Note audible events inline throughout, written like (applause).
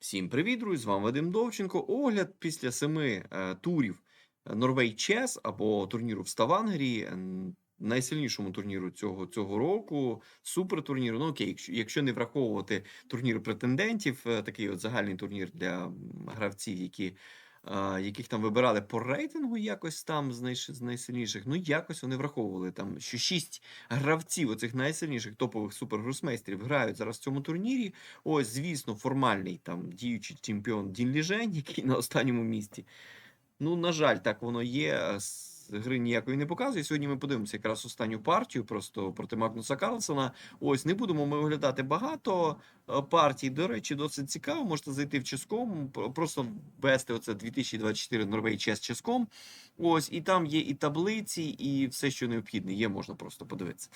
Всім привіт, друзі! З вами Вадим Довченко. Огляд після семи е, турів Норвей Чес або турніру в Ставангері, найсильнішому турніру цього, цього року, супертурніру. Ну окей, якщо, не враховувати турнір претендентів, е, такий от загальний турнір для гравців, які. Яких там вибирали по рейтингу якось там з, з найсильніших. Ну, якось вони враховували там, що шість гравців, оцих найсильніших топових супергросмейстерів, грають зараз в цьому турнірі. Ось, звісно, формальний там діючий чемпіон Дін Ліжень, який на останньому місці. Ну, на жаль, так воно є. Гри ніякої не показує. Сьогодні ми подивимося якраз останню партію просто проти Магнуса Карлсона. Ось не будемо ми оглядати багато е, партій. До речі, досить цікаво. Можете зайти в Ческом, просто ввести оце 2024 Норвей Chess Ческом. Ось, і там є і таблиці, і все, що необхідне. Є, можна просто подивитися.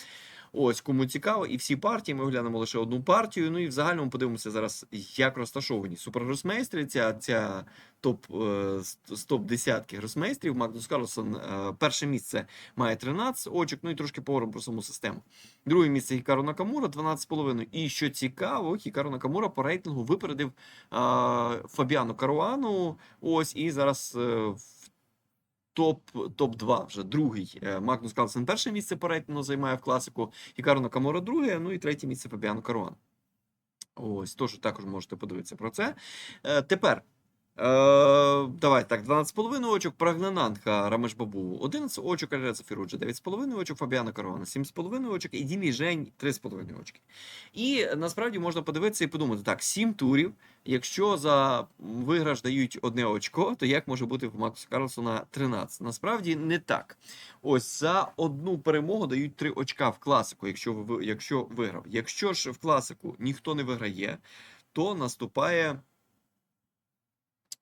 Ось, кому цікаво, і всі партії. Ми оглянемо лише одну партію. Ну і в загальному подивимося зараз, як розташовані супергросмейстери. Ця, ця топ е, з топ десятки гросмейстрів. Магнус Карлсон е, перше місце має 13 очок. Ну і трошки поговоримо про саму систему. Друге місце Хікару Накамура 12,5. І що цікаво, Хікару Накамура по рейтингу випередив Фабіану Каруану. Ось і зараз. е, в Топ, топ 2 вже другий. Е, Магнус Карлсен перше місце по рейтингу займає в класику. Ікарно Камора друге, ну і третє місце Фабіано Каруан. Ось, тож також можете подивитися про це. Е, тепер. Е, давай так, 12,5 очок, Прагнананха Рамеш Бабу, 11 очок, Альреза Фіруджа, 9,5 очок, Фабіана Каруана, 7,5 очок, і Дімі Жень 3,5 очки. І насправді можна подивитися і подумати, так, 7 турів, якщо за виграш дають одне очко, то як може бути в Макса Карлсона 13? Насправді не так. Ось за одну перемогу дають 3 очка в класику, якщо, якщо виграв. Якщо ж в класику ніхто не виграє, то наступає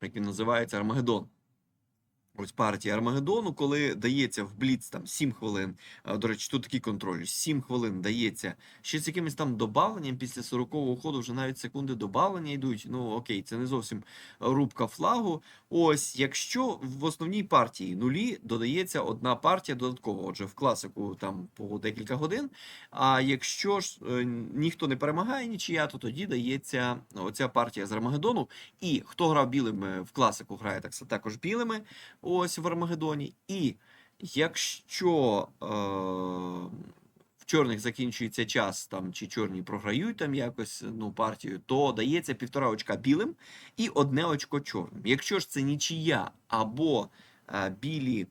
як він називається, Армагеддон. Ось партія Армагеддону, коли дається в Бліц там 7 хвилин. До речі, тут такий контроль. 7 хвилин дається ще з якимось там добавленням. Після 40-го ходу вже навіть секунди добавлення йдуть. Ну окей, це не зовсім рубка флагу. Ось, якщо в основній партії нулі додається одна партія додаткова. Отже, в класику там по декілька годин. А якщо ж е, ніхто не перемагає нічия, то тоді дається оця партія з Армагеддону. І хто грав білими в класику, грає так також білими. Ось в Армагеддоні. І якщо е, в чорних закінчується час, там чи чорні програють там якось ну, партію, то дається півтора очка білим і одне очко чорним. Якщо ж це нічия або е, білі е,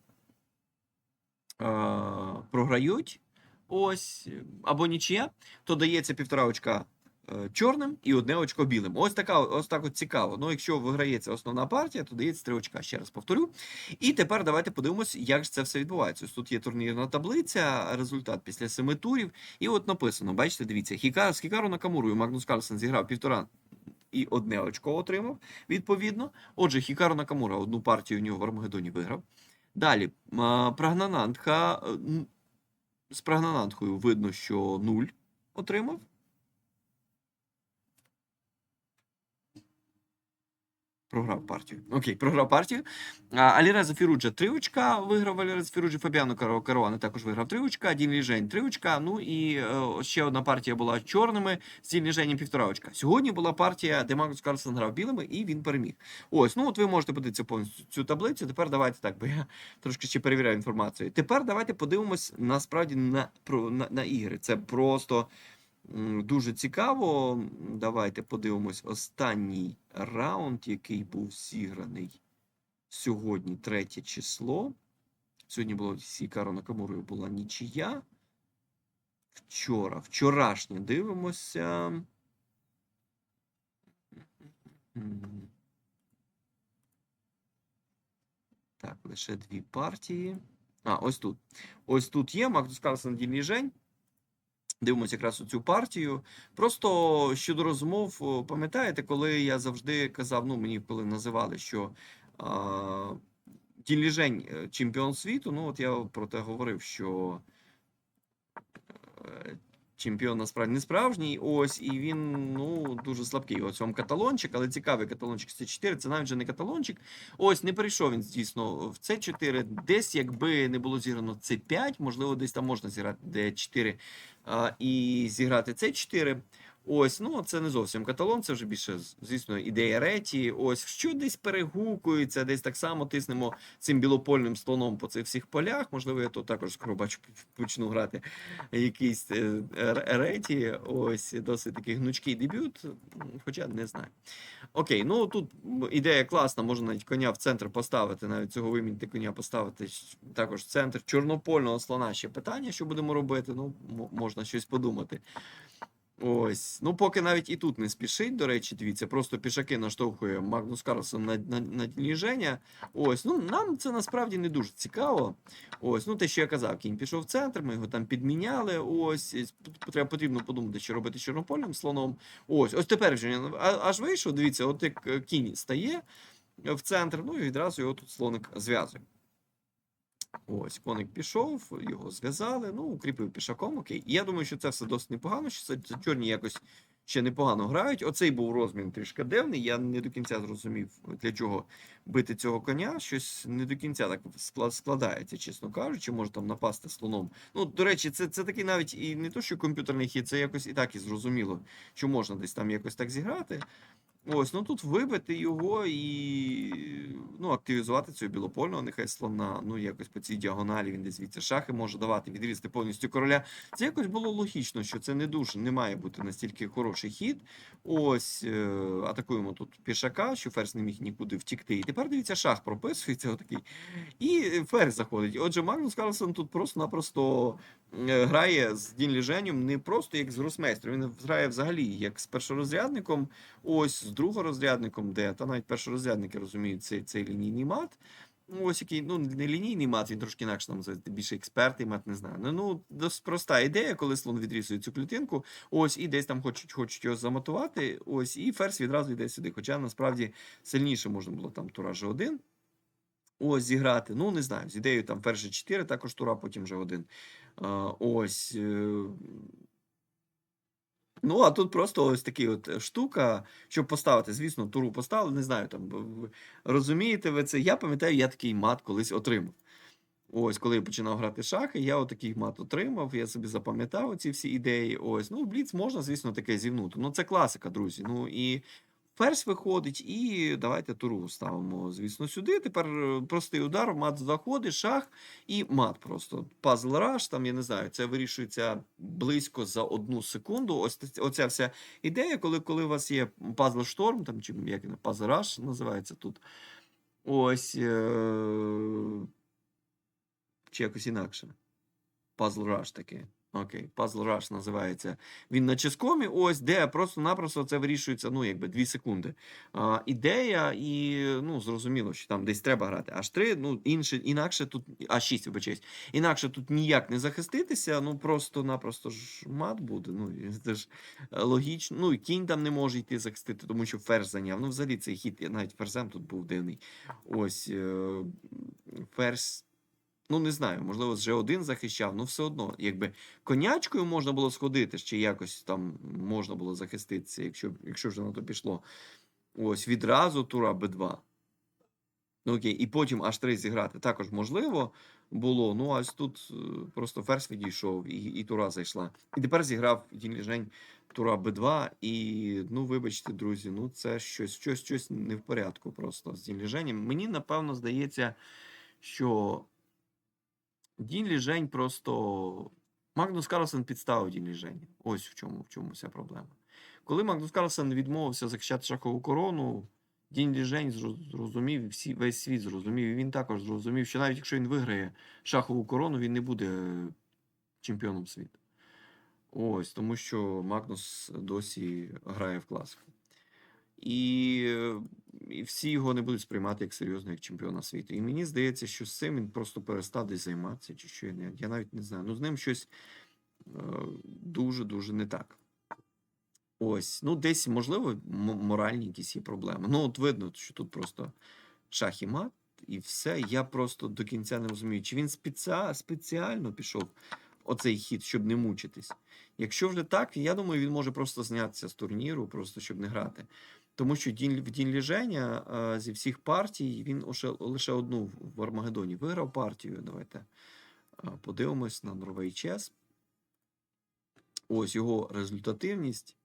програють, ось, або нічия, то дається півтора очка чорним і одне очко білим. Ось така ось так от цікаво. Ну, якщо виграється основна партія, то дається три очка. Ще раз повторю. І тепер давайте подивимось, як ж це все відбувається. Ось тут є турнірна таблиця, результат після семи турів. І от написано: бачите, дивіться, Хіка, з Хікару Накамурою Магнус Карлсен зіграв півтора. І одне очко отримав, відповідно. Отже, Хікару Накамура одну партію у нього в Армагеддоні виграв. Далі, а, Прагнанандха. е, З Прагнанандхою видно, що 0 отримав. Програв партію. Окей, програв партію. Аліреза Фіруджа 3 очка виграв Аліреза Фіруджа, Фабіано Каруана також виграв 3 очка, Дін Ліжень 3 очка. Ну і е, ще одна партія була чорними з Дін Ліженем півтора очка. Сьогодні була партія, де Магнус Карлсон грав білими, і він переміг. Ось, ну от ви можете подивитися повністю цю таблицю. Тепер давайте так, бо я (laughs) трошки ще перевіряю інформацію. Тепер давайте подивимось насправді на, про, на, на ігри. Це просто. М, Дуже цікаво. Давайте подивимось останній раунд, який був зіграний сьогодні, третє число. Сьогодні було з Ікаро Накамурою була нічия. Вчора, вчорашнє дивимося. Так, лише дві партії. А, ось тут. Ось тут є Магнус Карлсон Дільний Жень. Дивимося якраз у цю партію. Просто щодо розмов, пам'ятаєте, коли я завжди казав, ну мені коли називали, що а, Дін Ліжень е, чемпіон світу, ну от я про те говорив, що е, чемпіон насправді не справжній. Ось, і він ну дуже слабкий. Ось вам каталончик, але цікавий каталончик С4. Це навіть вже не каталончик. Ось не перейшов він дійсно в С4. Десь, якби не було зіграно С5, можливо, десь там можна зіграти Д4 і зіграти С4. Ось, ну це не зовсім каталон, це вже більше, звісно, ідея реті. Ось що десь перегукується, десь так само тиснемо цим білопольним слоном по цих всіх полях. Можливо, я тут також скоро бачу, (laughs) почну грати якийсь е, реті. Ось досить такий гнучкий дебют, хоча не знаю. Окей, ну тут ідея класна, можна навіть коня в центр поставити, навіть цього вимінити коня поставити також в центр чорнопольного слона. Ще питання, що будемо робити. Ну, можна щось подумати. Ось, ну поки навіть і тут не спішить, до речі, дивіться, просто пішаки наштовхує Магнус Карлсон на, на, на дніження. Ось, ну нам це насправді не дуже цікаво. Ось, ну те, що я казав, кінь пішов в центр, ми його там підміняли. Ось, треба потрібно подумати, що робити з чорнопольним слоном. Ось, ось тепер вже аж вийшов. Дивіться, от як е, кінь стає в центр, ну і відразу його тут слоник зв'язує. Ось, коник пішов, його зв'язали, ну, укріпив пішаком, окей. І я думаю, що це все досить непогано, що це, це чорні якось ще непогано грають. Оцей був розмін трішки дивний. Я не до кінця зрозумів, для чого бити цього коня. Щось не до кінця так складається, чесно кажучи, може там напасти слоном. Ну, до речі, це, це такий навіть і не то, що комп'ютерний хід, це якось і так і зрозуміло, що можна десь там якось так зіграти. Ось, ну тут вибити його і ну, активізувати цього білопольного, нехай слона, ну якось по цій діагоналі він десь звідси шахи може давати, відрізати повністю короля. Це якось було логічно, що це не дуже не має бути настільки хороший хід. Ось е, атакуємо тут пішака, що ферзь не міг нікуди втікти. І тепер дивіться, шах прописується отакий. І ферзь заходить. Отже, Магнус Карлсон тут просто-напросто Е, грає з Дін Ліженюм не просто як з гросмейстром, він грає взагалі як з першорозрядником, ось з другорозрядником, де та навіть першорозрядники розуміють цей цей лінійний мат. Ну, ось який ну не лінійний мат, він трошки інакше там більше експертний мат, не знаю. Ну, ну досить проста ідея, коли слон відрізує цю клітинку, ось і десь там хочуть хочуть його заматувати. Ось і ферзь відразу йде сюди. Хоча насправді сильніше можна було там тураж 1 ось зіграти. Ну не знаю, з ідеєю там ферзь 4, також тура, потім вже 1 ось. е, Ну, а тут просто ось такий от е, штука, щоб поставити, звісно, туру поставили, не знаю, там розумієте ви це. Я пам'ятаю, я такий мат колись отримав. Ось, коли я починав грати шахи, я отакий мат отримав, я собі запам'ятав ці всі ідеї. Ось, ну, Бліц можна, звісно, таке зівнути. Ну, це класика, друзі. Ну і ферзь виходить, і давайте туру ставимо, звісно, сюди. Тепер е, простий удар, мат заходить, шах і мат просто. Пазл раш, там, я не знаю, це вирішується близько за одну секунду. Ось оця вся ідея, коли, коли у вас є пазл шторм, там, чи як пазл раш називається тут. Ось. Е- чи якось інакше. Puzzle Rush таке. Окей, Puzzle Rush називається. Він на ческомі, ось де просто-напросто це вирішується, ну, якби 2 секунди. А, ідея, і ну, зрозуміло, що там десь треба грати. Аж 3, ну, інше, інакше тут, а 6, вибачаюсь. Інакше тут ніяк не захиститися, ну просто-напросто ж мат буде. Ну, це ж логічно. Ну, і кінь там не може йти захистити, тому що ферзь зайняв. Ну, взагалі, цей хід, навіть ферзем тут був дивний. Ось е, ферзь. Ну, не знаю, можливо, з G1 захищав, ну все одно, якби конячкою можна було сходити, ще якось там можна було захиститися, якщо, якщо вже на то пішло. Ось відразу тура Б2. Ну окей, і потім аж 3 зіграти також можливо було. Ну, ось тут е, просто ферзь відійшов і, і тура зайшла. І тепер зіграв Дін Ліжень тура Б2. І, ну, вибачте, друзі, ну це щось, щось, щось не в порядку просто з Дін Ліженем. Мені, напевно, здається, що Дін Ліжень просто. Магнус Карлсен підставив Дін Ліжень. Ось в чому, в чому вся проблема. Коли Магнус Карлсен відмовився захищати шахову корону, Дін Ліжень зрозумів, всі, весь світ зрозумів, і він також зрозумів, що навіть якщо він виграє шахову корону, він не буде чемпіоном світу. Ось, тому що Магнус досі грає в класику. І, і всі його не будуть сприймати як серйозного як чемпіона світу. І мені здається, що з цим він просто перестав десь займатися, чи що я, не, я навіть не знаю. Ну, з ним щось е, дуже-дуже не так. Ось, ну, десь, можливо, моральні якісь є проблеми. Ну, от видно, що тут просто шах і мат, і все. Я просто до кінця не розумію, чи він спеціа, спеціально пішов оцей хід, щоб не мучитись. Якщо вже так, я думаю, він може просто знятися з турніру, просто щоб не грати. Тому що дінь, в дінь ліження е, зі всіх партій він лише, лише одну в Армагеддоні виграв партію. Давайте е, подивимось на Норвей Чес. Ось його результативність.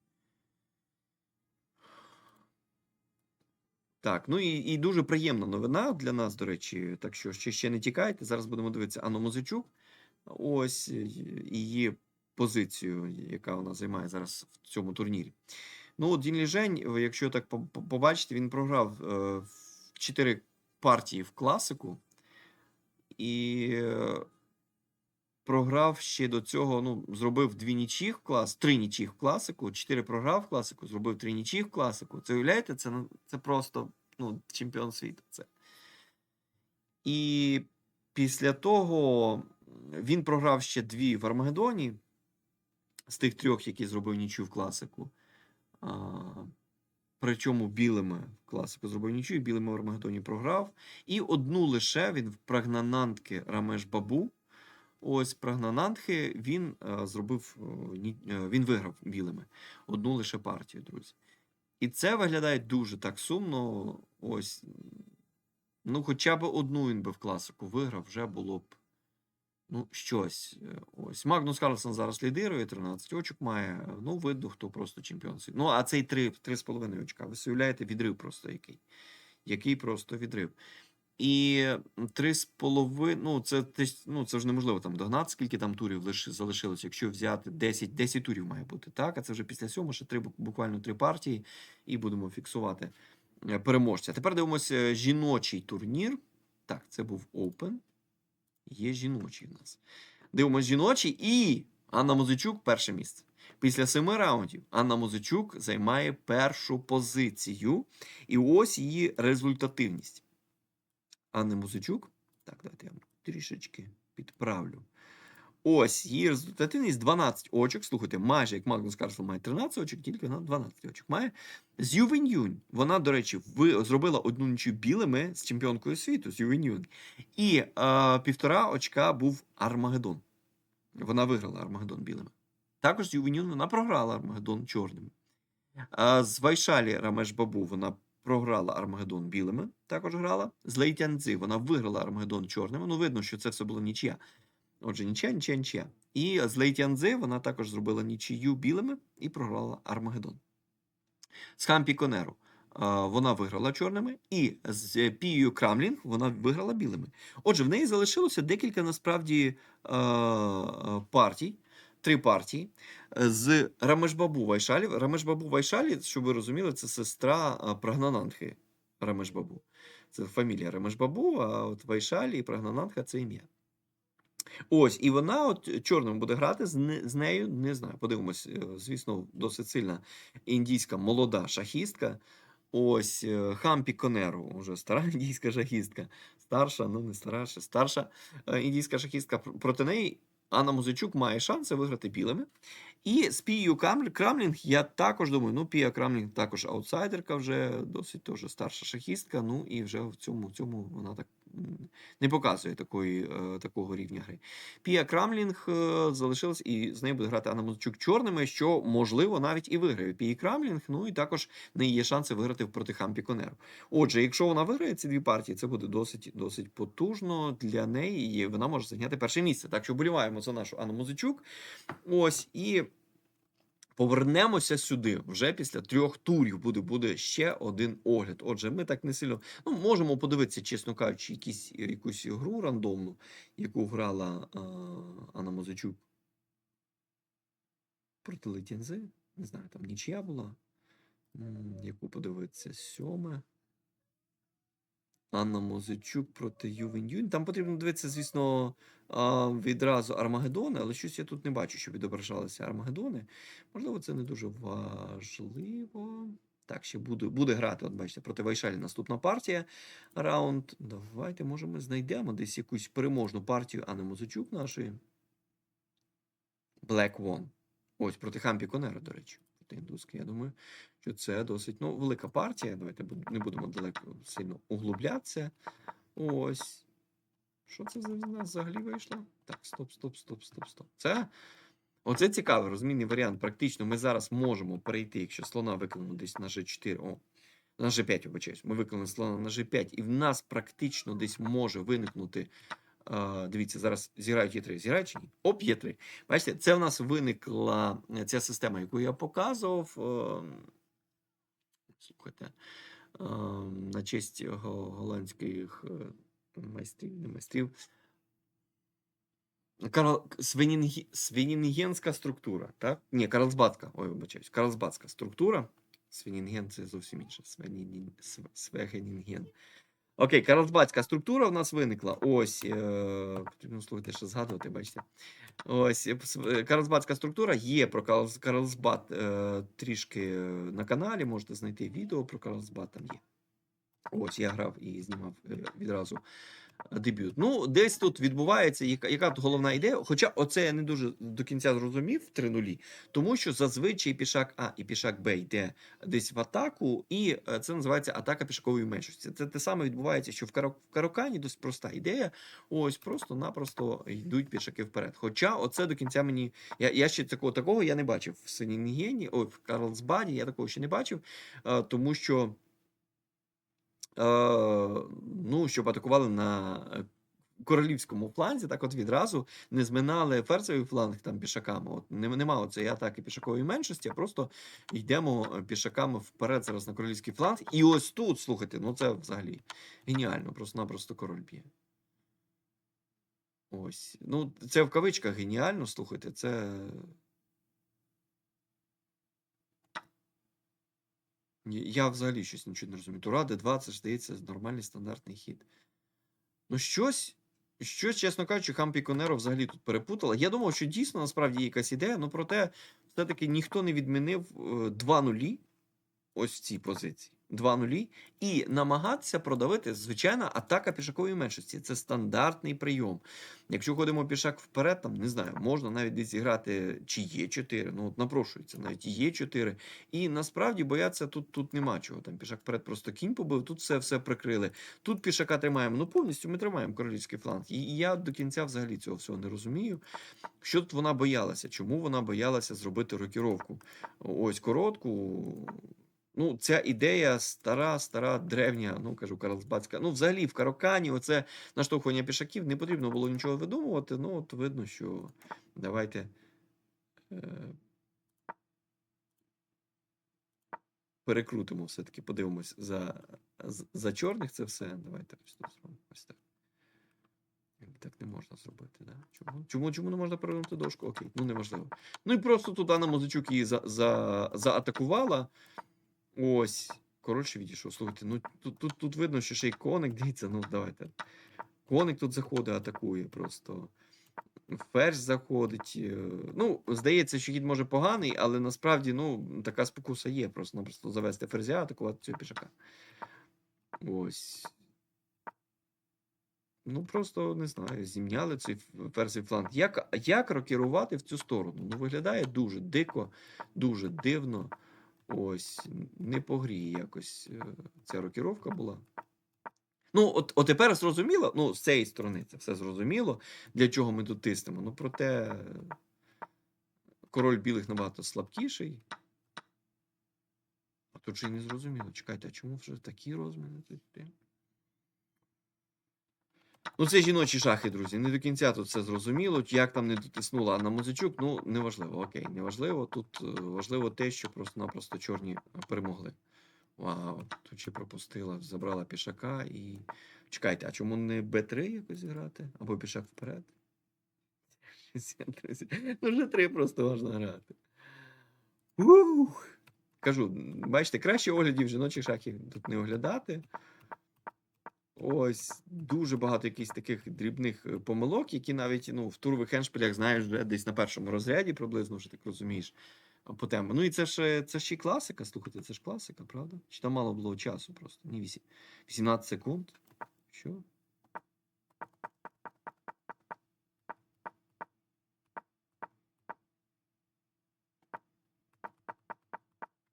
Так, ну і і дуже приємна новина для нас, до речі, так що ще ще не тікайте. Зараз будемо дивитися Анну Музичук. Ось е, її позицію, яка вона займає зараз в цьому турнірі. Ну, от Дін Ліжень, е, якщо так по- по- побачите, він програв е, 4 партії в класику. І е, програв ще до цього. Ну, зробив дві нічіх в клас, три нічіх в класику, чотири програв в класику, зробив три нічіх в класику. Це уявляєте, це, ну, це просто ну, чемпіон світу. Це. І після того він програв ще дві в Армагеддоні з тих трьох, які зробив нічю в класику. Причому білими класику зробив нічю, і білими в Армагеддоні програв. І одну лише він в Прагнанантки Рамеш Бабу. Ось Прагнанантхи він е, зробив, е, е, він виграв білими. Одну лише партію, друзі. І це виглядає дуже так сумно. Ось. Ну, хоча б одну він би в класику виграв, вже було б ну, щось. Е, Ось. Магнус Карлсон зараз лідирує, 13 очок має. Ну, видно, хто просто чемпіон. Ну, а цей 3, 3,5 очка. Ви уявляєте, відрив просто який. Який просто відрив. І три з половиною, ну це ну це ж неможливо там догнати, скільки там турів лише залишилось. Якщо взяти 10, 10 турів має бути, так? А це вже після сьому, ще три буквально три партії, і будемо фіксувати е, переможця. Тепер дивимося жіночий турнір. Так, це був Open. Є жіночий в нас. Дивимося жіночий і Анна Музичук перше місце. Після семи раундів Анна Музичук займає першу позицію. І ось її результативність. Анна Музичук. Так, давайте я трішечки підправлю. Ось її результативність 12 очок. Слухайте, майже як Магнус Карлсон має 13 очок, тільки вона 12 очок має. З Ювень Юнь. Вона, до речі, зробила одну нічю білими з чемпіонкою світу, з Ювень Юнь. І е, півтора очка був Армагеддон. Вона виграла Армагеддон білими. Також з Ювень вона програла Армагеддон чорними. А з Вайшалі Рамеш Бабу вона програла Армагеддон білими, також грала. З Лейтянцзи вона виграла Армагеддон чорними. Ну, видно, що це все було нічия. Отже, нічия, нічия, нічия. І з Лейтянцзи вона також зробила нічию білими і програла Армагеддон. З Хампі Конеру вона виграла чорними, і з Пією Крамлінг вона виграла білими. Отже, в неї залишилося декілька насправді партій, три партії з Рамешбабу Вайшалі. Рамешбабу Вайшалі, щоб ви розуміли, це сестра Прагнананхи Рамешбабу. Це фамілія Рамешбабу, а от Вайшалі і Прагнананха це ім'я. Ось, і вона от чорним буде грати з, не- з нею, не знаю. Подивимось, е, звісно, досить сильна індійська молода шахістка. Ось е, Хампі Конеру, вже стара (laughs) індійська шахістка. Старша, ну не стара, старша е, індійська шахістка. Проти неї Анна Музичук має шанси виграти білими. І з Пією Крамлінг, я також думаю, ну Пія Крамлінг також аутсайдерка, вже досить теж старша шахістка. Ну і вже в цьому, в цьому вона так не показує такої, е, такого рівня гри. Пія Крамлінг е, залишилась, і з нею буде грати Анна Музичук чорними, що можливо навіть і виграє Пії Крамлінг. Ну і також в неї є шанси виграти проти Хампі Конеру. Отже, якщо вона виграє ці дві партії, це буде досить досить потужно для неї, і вона може зайняти перше місце. Так що вболіваємо за нашу Анну Музичук. Ось і. Повернемося сюди вже після трьох турів. Буде буде ще один огляд. Отже, ми так не сильно ну можемо подивитися, чесно кажучи, якісь якусь гру рандомну, яку грала а, Анна Музичук проти Летінзи. Не знаю, там нічия була. Яку подивитися сьоме. Анна Музичук проти Ювень Юнь. Там потрібно дивитися, звісно, відразу Армагеддони, але щось я тут не бачу, щоб відображалися Армагеддони. Можливо, це не дуже важливо. Так, ще буде, буде грати, от бачите, проти Вайшалі наступна партія. Раунд. Давайте, може, ми знайдемо десь якусь переможну партію Анни Музичук нашої. Black One. Ось проти Хампі Конера, до речі. Проти індуски. Я думаю, що це досить ну, велика партія. Давайте не будемо далеко сильно углублятися. Ось. Що це в взагалі вийшло? Так, стоп, стоп, стоп, стоп, стоп. Це. Оце цікавий розмінний варіант. Практично ми зараз можемо перейти, якщо слона виконано десь на G4. О, на G5, вибачаюсь. Ми виконали слона на G5, і в нас практично десь може виникнути. А, дивіться, зараз зіграють Є3. Зіграють чи ні? Оп, Є3. Бачите, це в нас виникла е, ця система, яку я показував. Ем, Слухайте. на честь голландських е, майстрів, не майстрів. Карл... Свенінгенська структура, так? Ні, Карлсбадська. Ой, вибачаюсь. Карлсбадська структура. Свенінген це зовсім інше. Свенінген. Окей, Карлсбадська структура в нас виникла. Ось. Е... Потрібно слухати, що згадувати, бачите. Ось е, е, Карлсбадська структура є про Карлс- Карлсбад трішки на каналі. Можете знайти відео про Карлсбад. Там є. Ось я грав і знімав відразу дебют. Ну, десь тут відбувається, яка, яка тут головна ідея. Хоча оце я не дуже до кінця зрозумів 3 нулі, тому що зазвичай пішак А і пішак Б йде десь в атаку, і е, це називається атака пішакової меншості. Це те саме відбувається, що в, Каро- в Карокані досить проста ідея. Ось просто-напросто йдуть пішаки вперед. Хоча оце до кінця мені. Я, я ще такого такого я не бачив в Сенінгені, ой, в Карлсбаді, я такого ще не бачив, е, тому що. Е, ну, щоб атакували на е, королівському фланзі, так от відразу не зминали ферзовий фланг там пішаками. От нема оцеї атаки пішакової меншості, а просто йдемо е, пішаками вперед зараз на королівський фланг. І ось тут, слухайте, ну це взагалі геніально, просто-напросто король б'є. Ось. Ну, це в кавичках геніально, слухайте, це. Я взагалі щось нічого не розумію. Тура Д2, це ж здається нормальний стандартний хід. Ну, щось, щось, чесно кажучи, Хампі Конеро взагалі тут перепутала. Я думав, що дійсно насправді є якась ідея, але проте все-таки ніхто не відмінив е, два нулі ось в цій позиції. Два нулі. І намагатися продавити, звичайна атака пішакової меншості. Це стандартний прийом. Якщо ходимо пішак вперед, там не знаю, можна навіть десь зіграти чи є 4, ну от напрошується, навіть є 4. І насправді бояться тут, тут нема чого. Там пішак вперед просто кінь побив, тут все, все прикрили. Тут пішака тримаємо. Ну повністю ми тримаємо королівський фланг. І я до кінця взагалі цього всього не розумію. Що тут вона боялася? Чому вона боялася зробити рокіровку? Ось коротку. Ну, ця ідея стара, стара, древня, ну кажу, Карлсбадська. Ну, взагалі, в Карокані, оце наштовхування пішаків, не потрібно було нічого видумувати. Ну, от видно, що давайте. Е... Перекрутимо все-таки, подивимось за, за чорних це все. Давайте ось. Ось так. Так не можна зробити, да? Чому? Чому, чому не можна перевернути дошку? Окей, ну неможливо. Ну і просто тут Анна Музичук її за, за, заатакувала. Ось. Коротше, відійшов. Слухайте, ну тут, тут, тут видно, що ще й коник, дивіться, ну давайте. Коник тут заходить, атакує просто. Ферзь заходить. е, Ну, здається, що хід може поганий, але насправді ну, така спокуса є. Просто-напросто завести ферзя, атакувати цього пішака. Ось. Ну, просто не знаю, зімняли цей ферзь фланг. Як, як рокерувати в цю сторону? Ну, виглядає дуже дико, дуже дивно. Ось, не по грі якось е, ця рокіровка була. Ну, от, от тепер зрозуміло, ну, з цієї сторони це все зрозуміло, для чого ми тут тиснемо. Ну, проте король білих набагато слабкіший. А тут же й не зрозуміло. Чекайте, а чому вже такі розміни? Ну, це жіночі шахи, друзі. Не до кінця тут все зрозуміло. Як там не дотиснула Анна Музичук, ну неважливо. Окей, неважливо. Тут е, важливо те, що просто-напросто чорні перемогли. Тут ще пропустила, забрала пішака і. Чекайте, а чому не Б3 якось грати? Або пішак вперед? Ну, вже 3 просто можна грати. Ух! Кажу, бачите, краще оглядів жіночих шахів тут не оглядати. Ось дуже багато якихось таких дрібних е, помилок, які навіть ну, в турових еншпилях знаєш десь на першому розряді приблизно, вже так розумієш по темам. Ну і це ж е, це ж і класика, слухайте, це ж класика, правда? Чи там мало було часу просто? Ні, 18 секунд. Що?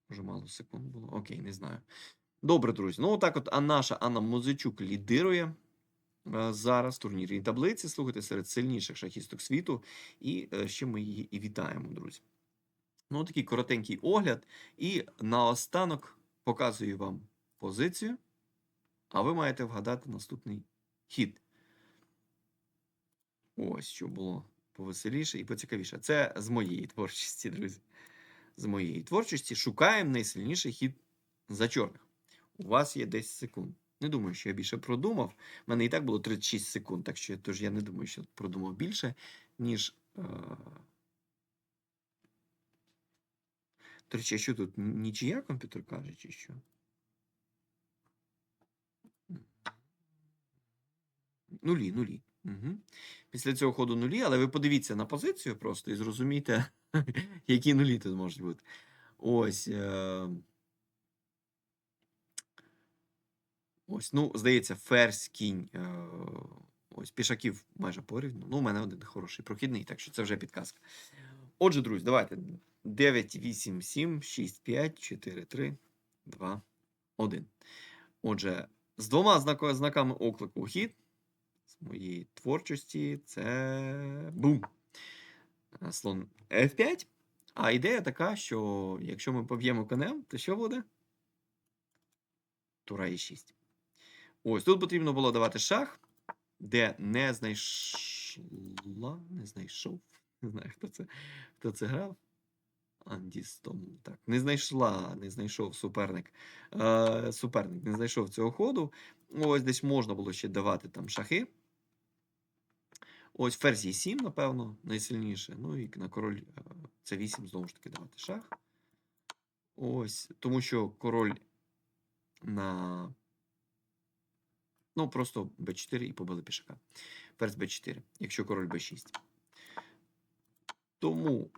Може, мало секунд було? Окей, не знаю. Добре, друзі. Ну, отак от а наша Анна Музичук лідирує е, зараз турнірній таблиці. Слухайте серед сильніших шахісток світу. І е, ще ми її і вітаємо, друзі. Ну, такий коротенький огляд. І наостанок показую вам позицію. А ви маєте вгадати наступний хід. Ось що було повеселіше і поцікавіше. Це з моєї творчості, друзі. З моєї творчості шукаємо найсильніший хід за чорних. У вас є 10 секунд. Не думаю, що я більше продумав. У мене і так було 36 секунд, так що тож я не думаю, що продумав більше, ніж. Е... До речі, що тут? Нічия комп'ютер каже, чи що? Нулі, нулі. Угу. Після цього ходу нулі, але ви подивіться на позицію просто і зрозумійте, (laughs) які нулі тут можуть бути. Ось. Е... Ось, ну, здається, ферзь, кінь. Е... Ось, пішаків майже порівну. Ну, у мене один хороший прохідний, так що це вже підказка. Отже, друзі, давайте. 9, 8, 7, 6, 5, 4, 3, 2, 1. Отже, з двома знаками оклику хід з моєї творчості це бум. Е, Слон F5. А ідея така, що якщо ми поб'ємо конем, то що буде? Тура E6. Ось тут потрібно було давати шах, де не знайшла, не знайшов. Не знаю, хто це, хто це грав. Андістом. Так, не знайшла, не знайшов суперник. Е, суперник не знайшов цього ходу. Ось десь можна було ще давати там шахи. Ось ферзь е 7, напевно, найсильніше. Ну і на король е, це 8 знову ж таки давати шах. Ось, тому що король на. Ну, просто b4 і побили пішака. Ферзь b4, якщо король b6. Тому.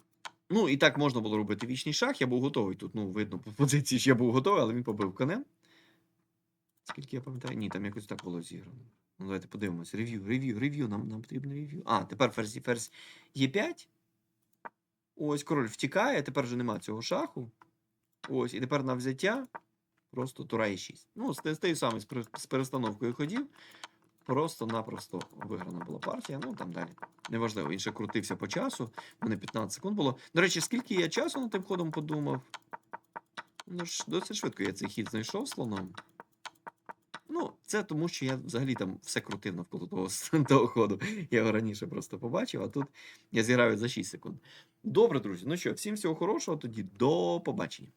Ну, і так можна було робити вічний шах. Я був готовий тут. Ну, видно по позиції, що я був готовий, але він побив конем. Скільки я пам'ятаю? Ні, там якось так було зіграно. Ну, давайте подивимося. Рев'ю, рев'ю, рев'ю. Нам, нам потрібно рев'ю. А, тепер ферзь, ферзь Е5. Ось король втікає, тепер вже нема цього шаху. Ось, і тепер на взяття просто тура Е6. Ну, з, тією самою з перестановкою ходів. Просто-напросто виграна була партія. Ну, там далі. Неважливо, він ще крутився по часу. У мене 15 секунд було. До речі, скільки я часу над тим ходом подумав? Ну ж, досить швидко я цей хід знайшов слоном. Ну, це тому, що я взагалі там все крутив навколо того, (laughs) того ходу. Я його раніше просто побачив, а тут я зіграю за 6 секунд. Добре, друзі. Ну що, всім всього хорошого, тоді до побачення.